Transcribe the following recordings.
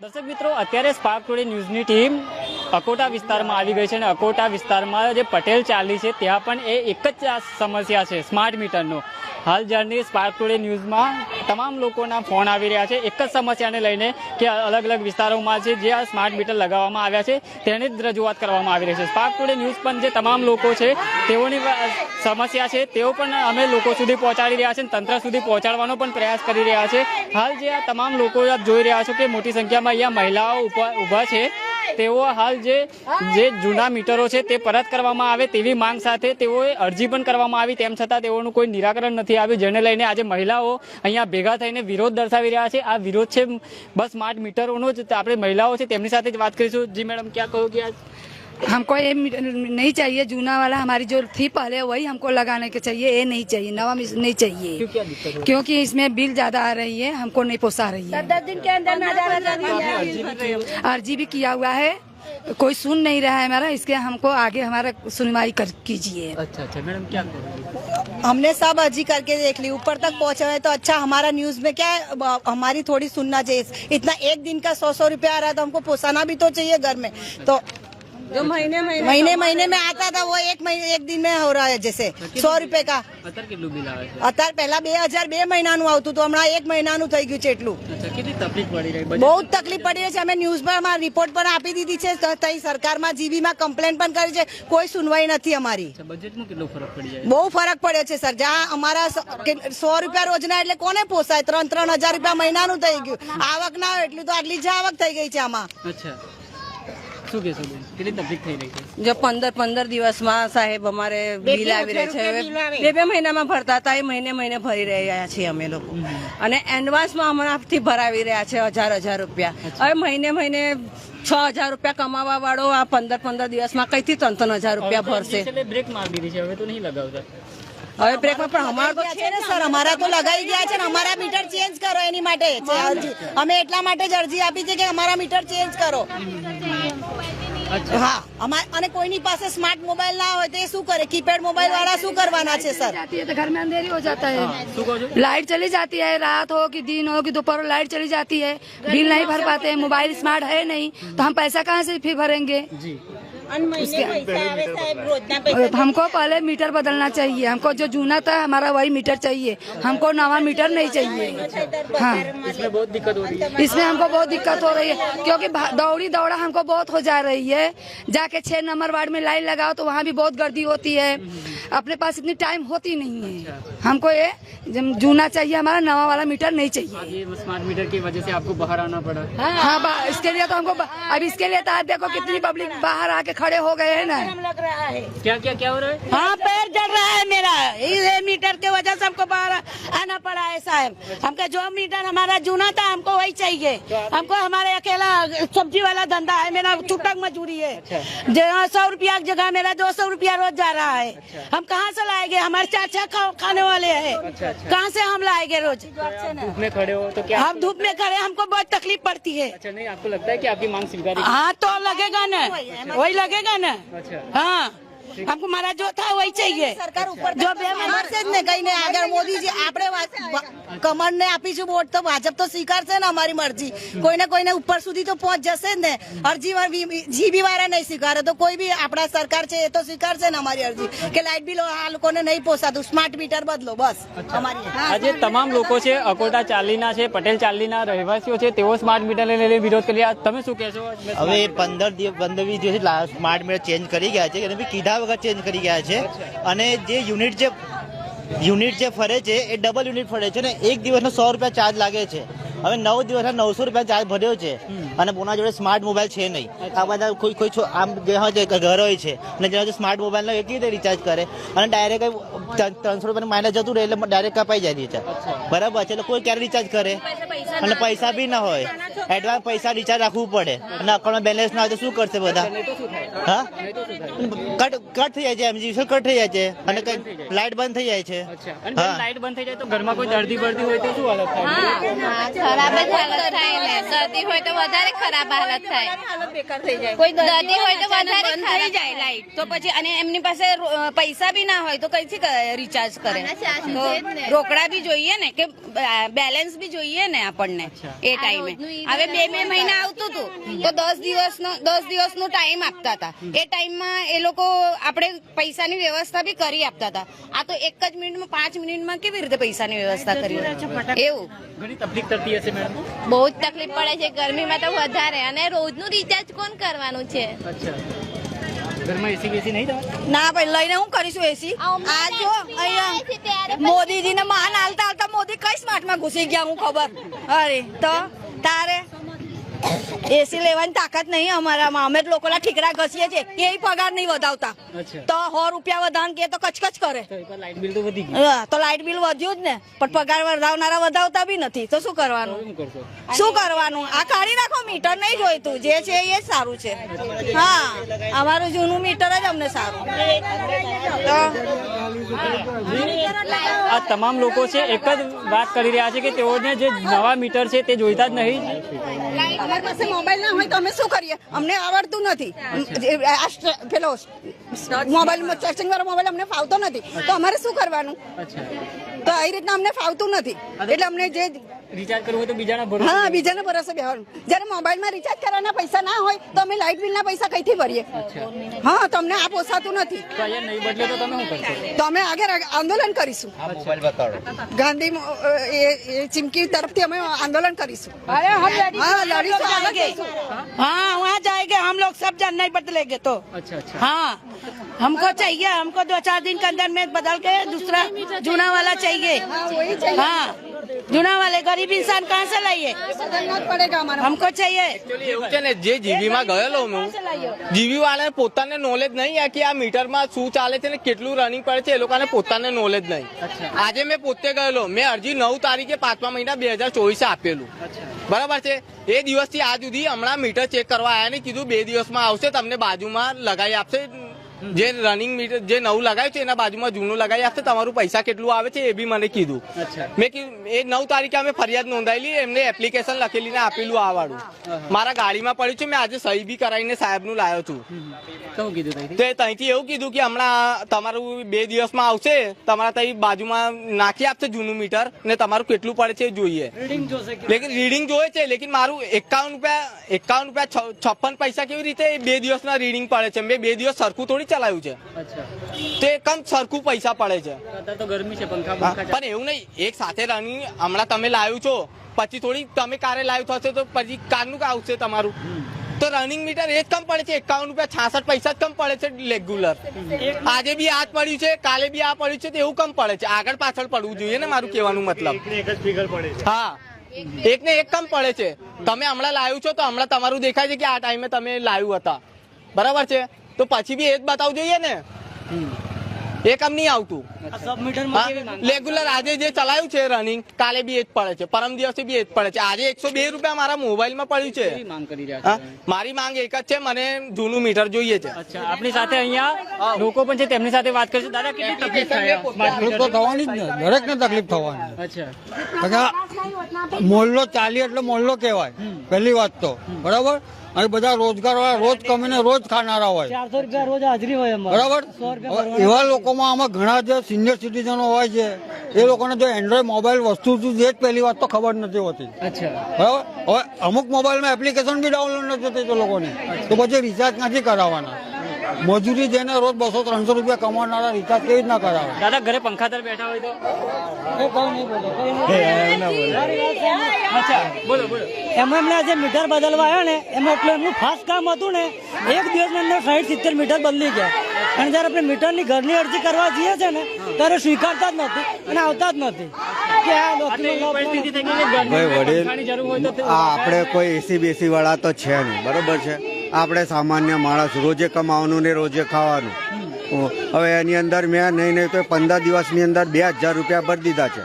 દર્શક મિત્રો, અત્યારે સ્પાર્ક ટુડે ન્યૂઝની ટીમ અકોટા વિસ્તારમાં આવી ગઈ છે અને અકોટા વિસ્તારમાં જે પટેલ ચાલી છે, ત્યાં પણ એ એક જ સમસ્યા છે સ્માર્ટ મીટરનો હાલ જ્યારની સ્પાર્ક ટુડે ન્યૂઝમાં તમામ લોકોના ફોન આવી રહ્યા છે. એક જ સમસ્યાને લઈને કે અલગ અલગ વિસ્તારોમાં છે જે આ સ્માર્ટ મીટર લગાવવામાં આવ્યા છે, તેની જ રજૂઆત કરવામાં આવી રહી છે. સ્પાર્ક ટુડે ન્યૂઝ પણ જે તમામ લોકો છે, તેઓની સમસ્યા છે, તેઓ પણ અમે લોકો સુધી પહોંચાડી રહ્યા છે તંત્ર સુધી પહોંચાડવાનો પણ પ્રયાસ કરી રહ્યા છે. હાલ જે આ તમામ લોકો આપ જોઈ રહ્યા છો કે મોટી સંખ્યામાં અહીંયા મહિલાઓ ઊભા છે. તેઓ હાલ જે જે જૂના મીટરો છે તે પરત કરવામાં આવે તેવી માંગ સાથે તેઓએ અરજી પણ કરવામાં આવી. તેમ છતાં તેઓનું કોઈ નિરાકરણ નથી આવ્યું જેને લઈને આજે મહિલાઓ અહીંયા ભેગા થઈને વિરોધ દર્શાવી રહ્યા છે. આ વિરોધ છે બસ સ્માર્ટ મીટરોનો જ આપણે મહિલાઓ છે તેમની સાથે જ વાત કરીશું. જી મેડમ ક્યાં કહો કે આજ? हमको ये नहीं चाहिए जूना वाला हमारी जो थी पहले वही हमको लगाने के चाहिए ये नहीं चाहिए नवा नहीं चाहिए। क्या क्योंकि इसमें बिल ज़्यादा आ रही है हमको नहीं पोसा रही है। दस दिन के अंदर अर्जी भी किया हुआ है कोई सुन नहीं रहा है हमारा इसके हमको आगे हमारा सुनवाई कर कीजिए। अच्छा अच्छा मैडम क्या हमने सब अर्जी करके देख ली ऊपर तक पहुँचे हुए तो अच्छा हमारा न्यूज़ में क्या है? हमारी थोड़ी सुनना चाहिए। इतना एक दिन का सौ सौ रुपया आ रहा है तो हमको पोसाना भी तो चाहिए घर में। तो जो महीने महीने महीने महीने में आता था वो एक महीने एक दिन में हो रहा है जैसे સો રૂપિયા કા અત્યારે કેટલું બિલ આવે છે અત્યારે પહેલા બે હજાર બે મહિનાનું આવતું હતું હમણાં એક મહિનાનું થઈ ગયું છે એટલું અચ્છા કેટલી તકલીફ પડી રહી બજેટ બહુ જ તકલીફ પડી રહી છે અમે ન્યૂઝ પર અમારા રિપોર્ટ પણ આપી દીધી છે તો તઈ સરકારમાં જીબીમાં કમ્પ્લેન પણ કરી છે કોઈ સુનવાઈ નથી અમારી અચ્છા બજેટમાં કેટલો ફરક પડી જાય બહુ ફરક પડ્યો છે સર જ્યાં અમારા સ- કે- સો રૂપિયા રોજના એટલે કોને પોસાય ત્રણ ત્રણ હજાર રૂપિયા મહિનાનું થઈ ગયું આવક ના હોય એટલું તો આટલી જ આવક થઈ ગઈ છે આમાં અચ્છા શું કહેશો બેન? કેટલી તકલીફ થઈ રહી છે? જો પંદર પંદર દિવસમાં સાહેબ અમારે બિલ આવી રહે છે. બે બે મહિનામાં ભરતા હતા એ મહિને મહિને ભરી રહ્યા છીએ અમે લોકો. અને એડવાન્સમાં હમણાંથી ભરાવી રહ્યા છે હજાર હજાર રૂપિયા. હવે મહિને મહિને છ હજાર રૂપિયા કમાવા વાળો આ પંદર પંદર દિવસમાં કઈથી ત્રણ ત્રણ હજાર રૂપિયા ભરશે? બ્રેક મારી દીધી છે હવે તો નહીં લગાવતા. હવે બ્રેકમાં પણ અમારે તો છે ને સર અમારા તો લગાઈ ગયા છે ને અમારા મીટર ચેન્જ કરો એની માટે. અમે એટલા માટે જ અરજી આપી છે કે અમારા મીટર ચેન્જ કરો. હા અમાર અને કોઈની પાસે સ્માર્ટ મોબાઈલ ના હોય તો એ શું કરે કીપેડ મોબાઈલ વાળા શું કરવાના છે સર जाती है तो घर में अंधेरी हो जाता है શું કહો છો लाइट चली जाती है रात हो कि दिन हो कि दोपहर हो लाइट चली जाती है बिल नहीं भर पाते हैं मोबाइल स्मार्ट है नहीं तो हम पैसा कहाँ से फिर भरेंगे જી हमको पहले मीटर बदलना चाहिए। हमको जो जूना था हमारा वही मीटर चाहिए। हमको नवा मीटर नहीं चाहिए। हाँ। इसमें बहुत दिक्कत हो रही है। इसमें हमको बहुत दिक्कत हो रही है क्योंकि दौड़ी दौड़ा हमको बहुत हो जा रही है। जाके छह नंबर वार्ड में लाइन लगाओ तो वहाँ भी बहुत गर्दी होती है। अपने पास इतनी टाइम होती नहीं है। हमको ये जूना चाहिए हमारा नवा वाला मीटर नहीं चाहिए। स्मार्ट मीटर की वजह से आपको बाहर आना पड़ा। हाँ इसके लिए तो हमको अब इसके लिए तो आज देखो कितनी पब्लिक बाहर आके खड़े हो गए हैं ना। लग रहा है। क्या क्या क्या हो रहा है? हाँ पैर जल रहा है मेरा। ये मीटर के वजह से हमको बाहर आना पड़ा है साहब। हमका जो मीटर हमारा जूना था हमको वही चाहिए। हमको हमारे अकेला सब्ज़ी वाला धंधा है मेरा छुटक मजदूरी है। जहाँ सौ रुपया की जगह मेरा दो सौ रुपया रोज जा रहा है। हम कहाँ से लाएँगे? हमारे चाचा खा, खाने वाले है। कहाँ से हम लाएँगे रोज? धूप में खड़े हो तो क्या हम धूप में खड़े हमको बहुत तकलीफ़ पड़ती है। अच्छा नहीं आपको लगता है कि आपकी मांग स्वीकारी हाँ? तो लगेगा ना। वही लगेगा ना अच्छा हाँ हमको हमारा जो था वही चाहिए જો બે મારશે જ ને કઈ ને આગળ મોદીજી આપણે કમળ ને આપીશું વોટ તો ભાજપ તો સ્વીકારશે ને અમારી મરજી કોઈને કોઈને ઉપર સુધી તો પહોંચ જશે જ ને અરજી જીબી વાળા નહીં સ્વીકારે તો કોઈ બી આપણા સરકાર છે એ તો સ્વીકારશે ને અમારી અરજી કે લાઇટ બિલ આ લોકોને નહીં પોસાતું સ્માર્ટ મીટર બદલો બસ અમારી આજે તમામ લોકો છે અકોટા ચાલીના છે પટેલ ચાલીના રહેવાસીઓ છે તેઓ સ્માર્ટ મીટરને લઈને વિરોધ કરી રહ્યા તમે શું કહેશો હવે એ પંદર દિવસ પંદર વીસ દિવસ લા- સ્માર્ટ મીટર ચેન્જ કરી ગયા છે એને બી કીધા વગર ચેન્જ કરી ગયા છે. અને જે યુનિટ જે યુનિટ જે ફરે છે એ ડબલ યુનિટ ફરે છે ને એક દિવસનો સો રૂપિયા ચાર્જ લાગે છે. હવે નવ દિવસના નવસો રૂપિયા ચાર્જ ભર્યો છે. અને પોના જોડે સ્માર્ટ મોબાઈલ છે નહીં. આ બધા કોઈ કોઈ આમ જે હોય છે ઘર હોય છે. અને જેના સ્માર્ટ મોબાઈલનો એ કેવી રીતે રિચાર્જ કરે. અને ડાયરેક્ટ ત્રણસો રૂપિયાનું માઇનસ જતું રહે એટલે ડાયરેક્ટ કપાઈ જાય રિચાર્જ બરાબર છે એટલે કોઈ ક્યારે રિચાર્જ કરે. અને પૈસા બી ના હોય. એડવાન્સ પૈસા રિચાર્જ રાખવું પડે. અને અકાઉન્ટમાં બેલેન્સ ના હોય તો શું કરશે બધા? હા? કટ કટ થઈ જાય છે એમજી કટ થઈ જાય છે. અને કઈ લાઇટ બંધ થઈ જાય છે. અચ્છા. અને હા. લાઈટ બંધ થઈ જાય તો ઘરમાં કોઈ દર્દી બરદી હોય તો શું હાલત થાય? ખરાબ જ હાલત થાય ને. દર્દી હોય તો વધારે ખરાબ હાલત થાય. કોઈ દર્દી હોય તો વધારે બંધ થઈ જાય લાઇટ તો પછી અને એમની પાસે પૈસા બી ના હોય તો કઈથી રિચાર્જ કરે. તો. રોકડા બી જોઈએ ને કે બેલેન્સ બી જોઈએ ને આપણને એ ટાઈમે હવે બે બે મહિના આવતું હતું તો દસ દિવસનો દસ દિવસનો ટાઈમ આપતા હતા એ ટાઈમમાં એ લોકો આપણે પૈસાની વ્યવસ્થા બી કરી આપતા હતા આ તો એક જ મિનિટમાં પાંચ મિનિટમાં કેવી રીતે પૈસાની વ્યવસ્થા કરી એવું. ઘણી તકલીફ થતી હશે મેડમ. બહુ જ તકલીફ પડે છે ગરમીમાં તો વધારે. અને રોજનું રિચાર્જ કોણ કરવાનું છે? અચ્છા. ઘરમાં એસી બેસી નહીં તમારે ના ભાઈ લઈને હું કરીશું એસી આ જો અહીંયા મોદીજીને માન હાલતા હાલતા મોદી કઈ સ્માર્ટમાં ઘૂસી ગયા હું ખબર? અરે તો તારે? એસી લેવાની તાકાત નહીં અમારામાં. અમે લોકોના ઠીકરા ઘસીએ છીએ. કે પગાર નહીં વધાવતા. તો સો રૂપિયા વધારણ કે તો કચકચ કરે. તો લાઇટ બિલ વધ્યું જ ને. પણ પગાર વધાવનારા વધાવતા બી નથી. તો શું કરવાનું? શું કરવાનું? આ કાઢી નાખો મીટર નહીં જોઈતું. જે છે એ જ સારું છે. હા અમારું જૂનું મીટર જ અમને સારું. આ તમામ લોકો છે એક જ વાત કરી રહ્યા છે કે તેઓને જે નવા મીટર છે તે જોઈતા જ નહીં. અમારી પાસે મોબાઈલ ના હોય તો અમે શું કરીએ? અમને આવડતું નથી. આ પેલો મોબાઈલ ચાર્જિંગ વાળો મોબાઈલ અમને ફાવતો નથી. તો અમારે શું કરવાનું? તો આવી રીતના અમને ફાવતું નથી. એટલે અમને જે રિચાર્જ કરવું હોય તો બીજાના ભરોસે હા બીજાને ભરોસે બેહવાનું જ્યારે મોબાઈલમાં રિચાર્જ કરવાના પૈસા ના હોય તો અમે લાઇટ બિલના પૈસા કઈથી ભરીએ હા તમને આ પોસાતું નથી તો અહીંયા નહીં બદલે તો તમે શું કરશો તો અમે આગળ આંદોલન કરીશું ગાંધી મો- એ એ ચીમકી તરફથી અમે આંદોલન કરીશું હા લડીશું આગળ જઈશું हाँ वहाँ जाएंगे हम लोग सब जन नहीं बदलेंगे तो અચ્છા અચ્છા हाँ हमको चाहिए हमको दो चार दिन के अंदर में बदल के दूसरा जूना वाला चाहिए हाँ जूना वाले गरीब इंसान कहाँ से लाइए हमको चाहिए। એવું છે ને જે જીવીમાં ગયેલો હું જીવી વાળાને પોતાને નોલેજ નહીં આ કે આ મીટરમાં શું ચાલે છે ને કેટલું રનિંગ પડે છે એ લોકોને પોતાને નોલેજ નહીં. આજે મેં પોતે ગયેલો મેં અરજી નવ તારીખે પાંચમા મહિના બે હજાર ચોવીસે આપેલું. બરાબર છે? એ દિવસથી આજ સુધી હમણાં મીટર ચેક કરવા આવ્યા ને કીધું બે દિવસમાં આવશે તમને બાજુમાં લગાવી આપશે જે રનિંગ મીટર જે નવું લગાવ્યું છે એના બાજુમાં જૂનું લગાવી આપશે તમારું પૈસા કેટલું આવે છે એ બી મને કીધું. મેં કીધું એ નવ તારીખે અમે ફરિયાદ નોંધાયેલી એમને એપ્લિકેશન લખેલી ને આપેલું આ વાળું. મારા ગાડીમાં પડ્યું છે મેં આજે સહી બી કરાવીને સાહેબનું લાવ્યો છું. કીધું? તો ત્યાંથી એવું કીધું કે હમણાં તમારું બે દિવસમાં આવશે તમારા ત્યાં બાજુમાં નાખી આપશે જૂનું મીટર ને તમારું કેટલું પડે છે એ જોઈએ. લેકિન રીડિંગ જોઈએ છે લેકિન મારું એકાવન રૂપિયા એકાવન રૂપિયા છપ્પન પૈસા કેવી રીતે બે દિવસના રીડિંગ પડે છે? મેં બે દિવસ સરખું થોડી ચલાવ્યું છે. તો એ કમ સરખું પૈસા પડે છે. પણ એવું નહીં એક સાથે રનિંગ હમણાં તમે લાવ્યું છો પછી થોડી તમે કારે લાવ્યું થશે તો પછી કારનું આવશે તમારું. તો રનિંગ મીટર એ જ કમ પડે છે એકાવન રૂપિયા છાસઠ પૈસા જ કમ પડે છે રેગ્યુલર આજે બી આ પડ્યું છે કાલે બી આ પડ્યું છે તો એવું કમ પડે છે. આગળ પાછળ પડવું જોઈએ ને મારું કહેવાનું મતલબ. હા એક ને એક કમ પડે છે. તમે હમણાં લાવ્યું છો તો હમણાં તમારું દેખાય છે કે આ ટાઈમે તમે લાવ્યું હતા. બરાબર છે? તો પછી બી એ જ બતાવવું જોઈએ ને. એ કામ નહીં આવતું. રેગ્યુલર આજે જે ચલાવ્યું છે રનિંગ કાલે બી એ જ પડે છે. પરમ દિવસે બી એ જ પડે છે. આજે એકસો બે રૂપિયા મારા મોબાઈલમાં પડ્યું છે. કેવી માંગ કરી રહ્યા હા? છે મારી માંગ એક જ છે મને જૂનું મીટર જોઈએ છે. અચ્છા આપણી સાથે અહીંયા લોકો પણ છે તેમની સાથે વાત કરીશું. દાદા કેટલી તકલીફ થાય તકલીફ તો થવાની જ ને? દરેકને તકલીફ થવાની. મોહલ્લો ચાલી એટલે મોલ્લો કહેવાય. પહેલી વાત તો. બરાબર? અને બધા રોજગારવાળા રોજ કમીને રોજ ખાનારા હોય. ચારસો રૂપિયા રોજ હાજરી હોય બરાબર? એવા લોકોમાં આમાં ઘણા જે સિનિયર સિટીઝનો હોય છે એ લોકોને જો એન્ડ્રોઈડ મોબાઈલ વસ્તુ શું એ જ પહેલી વાત તો ખબર નથી હોતી. બરાબર? હવે અમુક મોબાઈલમાં એપ્લિકેશન બી ડાઉનલોડ નથી થતી તો લોકોને. તો પછી રિચાર્જ નથી કરાવવાના? મજૂરી જેને રોજ બસો ત્રણસો રૂપિયા કમાનારા રિચાર્જ કેવી રીતના કરાવે? દાદા ઘરે પંખા તર બેઠા હોય તો? બોલો બોલો. એમાં એમને આજે મીટર બદલવા આવ્યા ને એમાં એટલું એમનું ફાસ્ટ કામ હતું ને એક દિવસની અંદર સાઠ સિત્તેર મીટર બદલી ગયા. અને જ્યારે આપણે મીટરની ઘરની અરજી કરવા જઈએ છે ને ત્યારે સ્વીકારતા જ નથી અને આવતા જ નથી. આપણે કોઈ એસી બેસી વાળા તો છે નહીં. બરોબર છે. આપણે સામાન્ય માણસ રોજે કમાવાનું ને રોજે ખાવાનું. હવે એની અંદર મેં નહીં નહીં તો પંદર દિવસની અંદર બે હજાર રૂપિયા ભરી દીધા છે.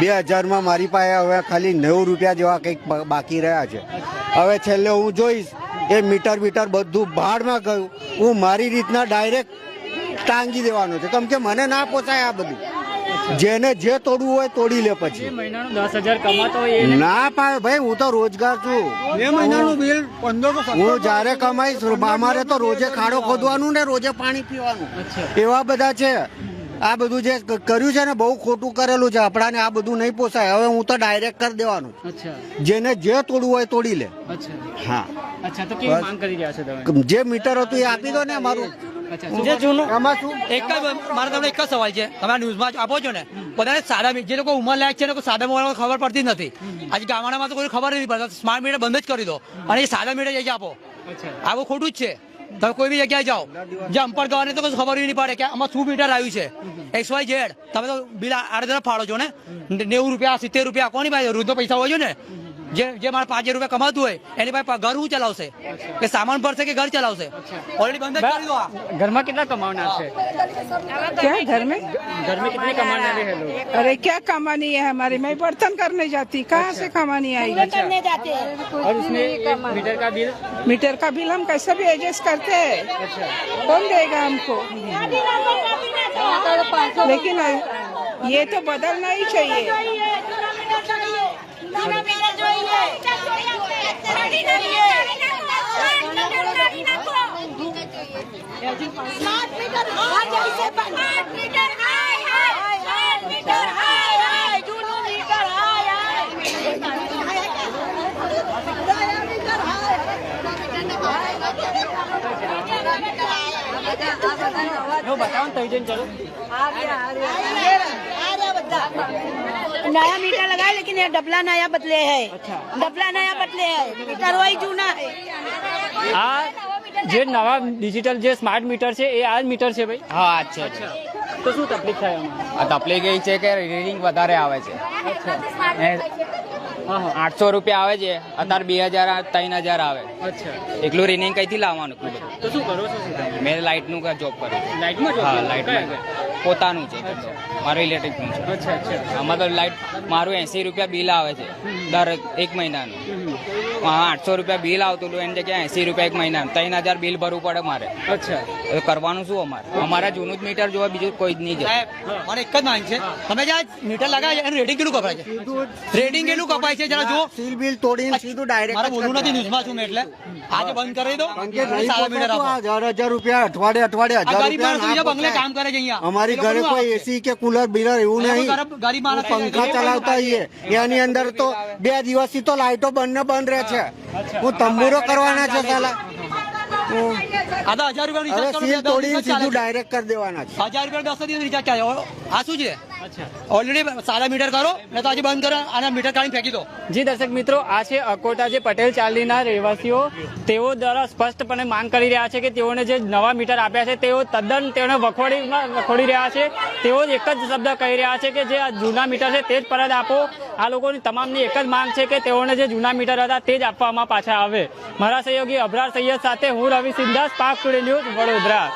બે હજારમાં મારી પાસે હવે ખાલી નેવું રૂપિયા જેવા કંઈક બાકી રહ્યા છે. હવે છેલ્લે હું જોઈશ એ મીટર મીટર બધું ભાડમાં ગયું. હું મારી રીતના ડાયરેક્ટ ટાંગી દેવાનું છે. કેમ કે મને ના પોસાય આ બધું. જેને જે તોડવું હોય તોડી લે પછી. મહિનાનું દસ હજાર કમાતો હોય ના ભાઈ ભાઈ હું તો રોજગાર છું. બે મહિનાનું બિલ પંદરસો હું જ્યારે કમાઈશ અમારે તો રોજે ખાડો ખોદવાનું ને રોજે પાણી પીવાનું. એવા બધા છે. આ બધું જે કર્યું છે ને બહુ ખોટું કરેલું છે. આપણાને આ બધું નહીં પોસાય. હવે હું તો ડાયરેક્ટ કરી દેવાનું. જેને જે તોડવું હોય તોડી લે. હા. અચ્છા તો કેવી બસ. માંગ કરી રહ્યા છો તમે? જે મીટર હતું એ આપી દો ને અમારું. અચ્છા જે જૂનું આમાં શું? એક જ મારા તમને એક જ સવાલ છે. તમે ન્યૂઝમાં આપો છો ને. બધાને સાદા મી- જે લોકો ઉંમર લાયક છે લોકો સાદા મોબાઈલ ખબર પડતી જ નથી. આજે ગામડામાં તો કોઈ ખબર નથી પડતી. સ્માર્ટ મીટર બંધ જ કરી દો. અને એ સાદા મીટર જઈ આપો. આવું ખોટું જ છે. તમે કોઈ બી જગ્યાએ જાઓ. જે અંપર ગવાને તો કશું ખબર નહીં પડે કે આમાં શું મીટર આવ્યું છે. X Y Z. તમે તો બિલ આડે ફાળો છો ને. નેવું રૂપિયા સિત્તેર રૂપિયા કોની પાસે? વૃદ્ધો પૈસા હોય છે ને. જે જે મારે પાંચ હજાર રૂપિયા કમાતું હોય એની પાસે ઘર હું ચલાવશે કે સામાન ભરશે કે ઘર ચલાવશે ઓલરેડી બંધ જ કરી દો આ ઘરમાં કેટલા કમાવનાર છે क्या घर में घर में कितने कमाने वाले हैं लोग अरे क्या कमानी है हमारी मैं बर्तन करने जाती कहाँ से कमानी आएगी और उसमें एक मीटर का बिल मीटर का बिल हम कैसे भी एडजस्ट करते हैं कौन देगा हमको लेकिन ये तो बदलना ही चाहिए स्मार्ट मीटर हर जैसे मीटर मीटर मीटर मीटर बताओ तो चलो। नया मीटर लगा लेकिन ये डबला नया बदले है। अच्छा। डबला नया बदले है। मीटर वही जूना है। જે નવા ડિજિટલ જે સ્માર્ટ મીટર છે એ આ જ મીટર છે ભાઈ? હા અચ્છા. તો શું તકલીફ થાય આ તકલીફ એ છે કે રીડિંગ વધારે આવે છે. આઠસો રૂપિયા આવે છે અત્યારે બે હજાર ત્રણ હજાર આવે. અચ્છા. એકલું રીડિંગ કઈથી લાવવાનું તો શું કરો છો મેં લાઇટનું જોબ કરું છું. લાઇટમાં જો હા લાઇટમાં. પોતાનું છે મારું ઇલેક્ટ્રિકનું છે. અચ્છા અચ્છા. આમાં તો લાઇટ મારું એસી રૂપિયા બિલ આવે છે દર એક મહિનાનું. આઠસો રૂપિયા બિલ આવતું હતું એની જગ્યાએ એસી રૂપિયા એક મહિના ત્રણ હજાર બિલ ભરવું પડે મારે. અચ્છા. કરવાનું શું અમારે? અમારા જૂનું જ મીટર જોવા બીજું કોઈ જ નહીં જાય મારે એક જ માંગ છે. તમે જ્યાં મીટર લગાવે એનું રેટિંગ કેટલું કપાય છે? રેટિંગ કેટલું કપાય છે જરા જુઓ. સીલ બિલ તોડીને સીધું ડાયરેક્ટ મારે બોલવું નથી ન્યૂઝમાં છું એટલે. આજે બંધ કરી દો. સાદા મીટર આપો. હજાર હજાર રૂપિયા અઠવાડિયે અઠવાડિયે હજાર રૂપિયા બંગલે કામ કરે છે અહીંયા. અમારી ઘરે કોઈ એસી કે કુલર બિલર એવું નહીં. ગરીબ- ગરીબ માણસ પંખા ચલાવતા હોઈએ એની અંદર તો બે દિવસથી તો લાઈટો બંધ ને બંધ રહે છે. હું તંબુરો કરવાના છે સાલા. હું- આધા હજાર રૂપિયા સીલ ચાલે સીધું ડાયરેક્ટ કરી દેવાના છે. હજાર રૂપિયા દસ દિવસ રિચાર્જ ચાલે. આ શું છે? ઓલરેડી સારા મીટર કરો ને તો આજે બંધ કરો અને મીટર કાઢી ફેંકી દો. જી દર્શક મિત્રો આ છે અકોટા જે પટેલ ચાલીના રહેવાસીઓ. તેઓ દ્વારા સ્પષ્ટપણે માંગ કરી રહ્યા છે કે તેઓને જે નવા મીટર આપ્યા છે તેઓ તદ્દન તેઓને વખોડીમાં વખોડી રહ્યા છે. તેઓ એક જ શબ્દ કહી રહ્યા છે કે જે આ જૂના મીટર છે તે જ પરત આપો. આ લોકોની તમામની એક જ માંગ છે કે તેઓને જે જૂના મીટર હતા તે જ આપવામાં પાછા આવે. મારા સહયોગી અભરાર સૈયદ સાથે હું રવિ સિંધાસ પાક ટુડે ન્યૂઝ વડોદરા.